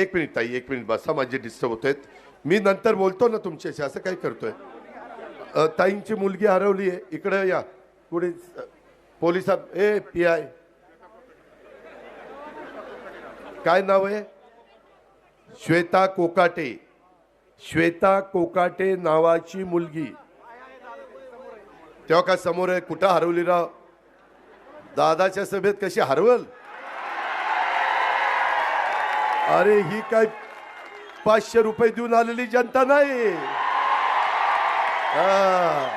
एक मिनिट ताई एक मिनिट बसा माझे डिस्टर्ब होत आहेत मी नंतर बोलतो ना तुमच्याशी असं काय करतोय? ताईंची मुलगी हरवली आहे इकडे या. कुठे पोलिसात ए पी आय. काय नाव आहे? श्वेता कोकाटे. श्वेता कोकाटे नावाची मुलगी. तेव्हा का समोर आहे? कुठं हरवली राव? दादाच्या सभेत कशी हरवल? अरे ही काय पाचशे रुपये देऊन आलेली जनता नाही. हा.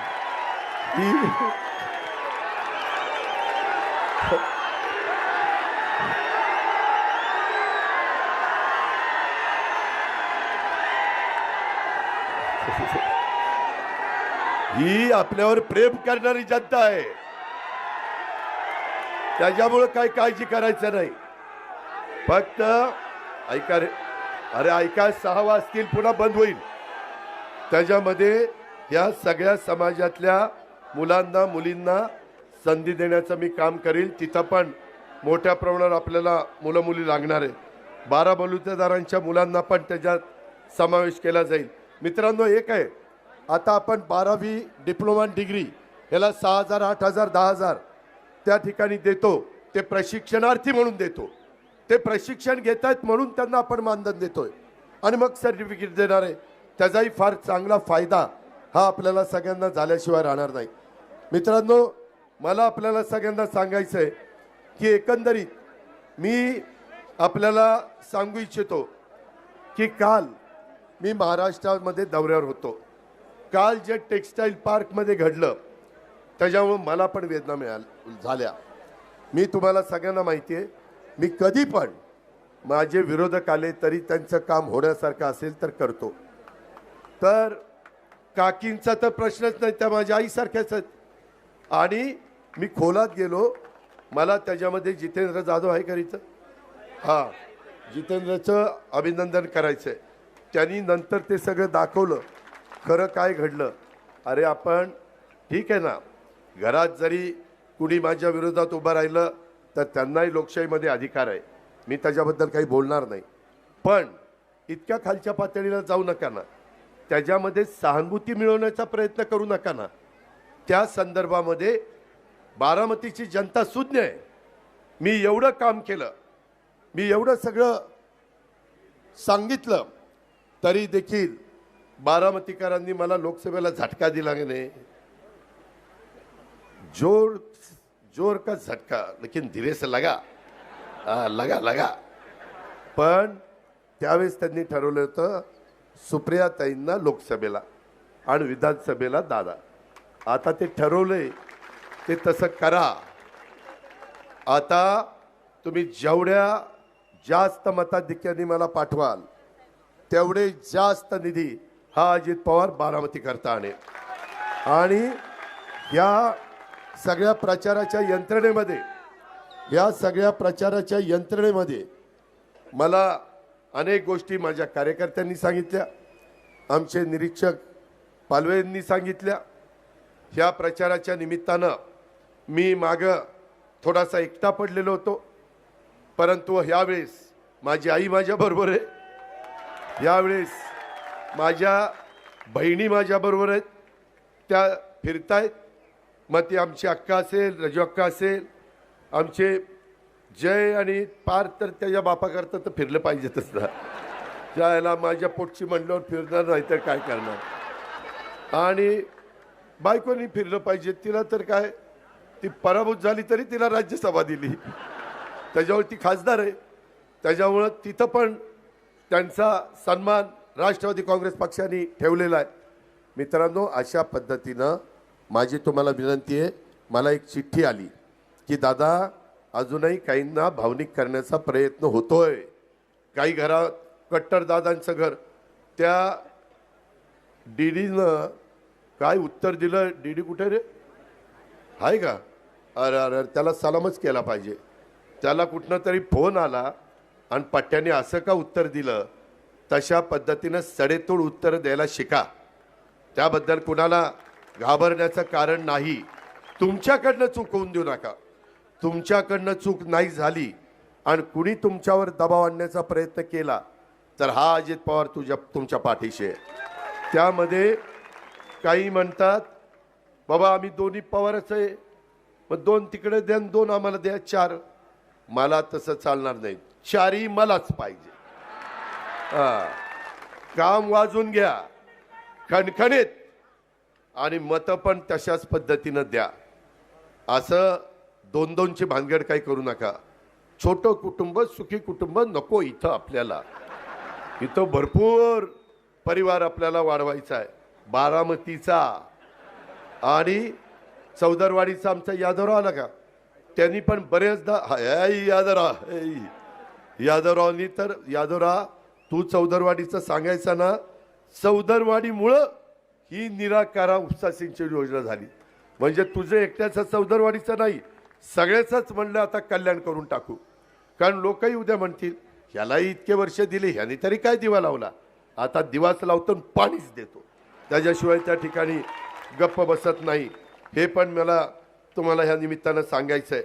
ही- आपल्यावर प्रेम करणारी जनता आहे. त्याच्यामुळे काय काळजी करायचं नाही. फक्त ऐका रे. अरे ऐका सहा वाजतील पुन्हा बंद होईल. त्याच्यामध्ये या सगळ्या समाजातल्या मुलांना मुलींना संधी देण्याचं मी काम करील. तिथं पण मोठ्या प्रमाणावर आपल्याला मुलं मुली लागणार आहे बारा बलुतेदारांच्या मुलांना पण त्याच्यात समावेश केला जाईल. मित्रांनो एक आहे. आता आपण बारावी डिप्लोमा डिग्री याला सहा हजार आठ हजार दहा हजार त्या ठिकाणी देतो. ते प्रशिक्षणार्थी म्हणून देतो. ते प्रशिक्षण घेत आहेत म्हणून त्यांना आपण मानधन देतोय. आणि मग सर्टिफिकेट देणार आहे. त्याचाही फार चांगला फायदा हा आपल्याला सगळ्यांना झाल्याशिवाय राहणार नाही. मित्रांनो मला आपल्याला सगळ्यांना सांगायचं आहे की एकंदरीत मी आपल्याला सांगू इच्छितो की काल मी महाराष्ट्रामध्ये दौऱ्यावर होतो. काल जे टेक्स्टाईल पार्कमध्ये घडलं त्याच्यामुळं मला पण वेदना मिळाल झाल्या. मी तुम्हाला सगळ्यांना माहिती आहे मी कधी पण माझे विरोधक आले तरी त्यांचं काम होण्यासारखं असेल तर करतो. तर काकींचा तर प्रश्नच नाही त्या माझ्या आईसारख्याच आहेत. आणि मी खोलात गेलो मला त्याच्यामध्ये जितेंद्र जाधव आहे करीचं हां जितेंद्रचं अभिनंदन करायचं आहे त्यांनी नंतर ते सगळं दाखवलं खरं काय घडलं. अरे आपण ठीक आहे ना घरात जरी कुणी माझ्या विरोधात उभं राहिलं तर त्यांनाही लोकशाहीमध्ये अधिकार आहे. मी त्याच्याबद्दल काही बोलणार नाही. पण इतक्या खालच्या पातळीला जाऊ नका ना. त्याच्यामध्ये सहानुभूती मिळवण्याचा प्रयत्न करू नका ना. त्या संदर्भामध्ये बारामतीची जनता सुज्ञ आहे. मी एवढं काम केलं. मी एवढं सगळं सांगितलं. तरी देखील बारामतीकरांनी मला लोकसभेला झटका दिला की नाही? जोर जोर का झटका? लेकिन धीरे से लगा। आ, लगा लगा। पण त्यावेळेस त्यांनी ठरवलं होतं सुप्रिया ताईंना लोकसभेला आणि विधानसभेला दादा. आता ते ठरवलंय ते तसं करा. आता तुम्ही जेवढ्या जास्त मताधिक्याने मला पाठवाल तेवढे जास्त निधी हा अजित पवार बारामती करता आणेल आणि या सगळ्या प्रचाराच्या यंत्रणेमध्ये या सगळ्या प्रचाराच्या यंत्रणेमध्ये मला अनेक गोष्टी माझ्या कार्यकर्त्यांनी सांगितल्या आमचे निरीक्षक पालवेंनी सांगितल्या. ह्या प्रचाराच्या निमित्तानं मी मागं थोडासा एकटा पडलेलो होतो परंतु ह्यावेळेस माझी आई माझ्याबरोबर आहे. यावेळेस माझ्या बहिणी माझ्याबरोबर आहेत त्या फिरतायत. मग ती आमची अक्का असेल रजू अक्का असेल आमचे जय आणि पार तर त्याच्या बापाकरता तर फिरलं पाहिजेतच ना. ज्याला माझ्या पोटची मंडळावर फिरणार नाही तर काय करणार? आणि बायकोनी फिरलं पाहिजे तिला तर काय ती पराभूत झाली तरी तिला राज्यसभा दिली. त्याच्यावर ती खासदार आहे. त्याच्यामुळं तिथं पण त्यांचा सन्मान राष्ट्रवादी काँग्रेस पक्षाने ठेवलेला आहे. मित्रांनो अशा पद्धतीनं माझी तुम्हाला विनंती आहे मला एक चिठ्ठी आली की दादा अजूनही काहींना भावनिक करण्याचा प्रयत्न होतोय. काही घरात कट्टर दादांचं घर. त्या डीडीनं काय उत्तर दिलं? डीडी कुठे रे? आहे का? अरे अरे अरे, त्याला सलामच केला पाहिजे. त्याला कुठनं तरी फोन आला आणि पट्ट्याने असं का उत्तर दिलं? तशा पद्धतीनं सडेतोड उत्तर द्यायला शिका. त्याबद्दल कुणाला घाबरण्याचं कारण नाही. तुमच्याकडनं चूक होऊन देऊ नका. तुमच्याकडनं चूक नाही झाली आणि कुणी तुमच्यावर दबाव आणण्याचा प्रयत्न केला तर हा अजित पवार तुझ्या तुमच्या पाठीशी आहे. त्यामध्ये काही म्हणतात बाबा आम्ही दोन्ही पवारच आहे. मग दोन तिकडे द्या दोन आम्हाला द्या चार. मला तसं चालणार नाही. चारही मलाच पाहिजे. हां. काम वाजून घ्या. खणखणीत आणि मतं पण तशाच पद्धतीनं द्या. असं दोन दोनची भानगड काही करू नका. छोटं कुटुंब सुखी कुटुंब नको इथं आपल्याला. इथं भरपूर परिवार आपल्याला वाढवायचा आहे. बारामतीचा आणि चौदरवाडीचा आमचा यादवराव आला का? त्यांनी पण बरेचदा हाय यादवराव यादवरावनी तर यादवराव तू चौदरवाडीचं सांगायचं ना चौदरवाडीमुळं ही निराकारा उपसा सिंचन योजना झाली. म्हणजे तुझं एकट्याचं चौदरवाडीचं नाही सगळ्याचंच म्हणलं आता कल्याण करून टाकू. कारण लोकही उद्या म्हणतील ह्यालाही इतके वर्ष दिले ह्याने तरी काय दिवा लावला? आता दिवाच लावतो आणि पाणीच देतो. त्याच्याशिवाय त्या ठिकाणी गप्प बसत नाही. हे पण मला तुम्हाला ह्या निमित्तानं सांगायचं आहे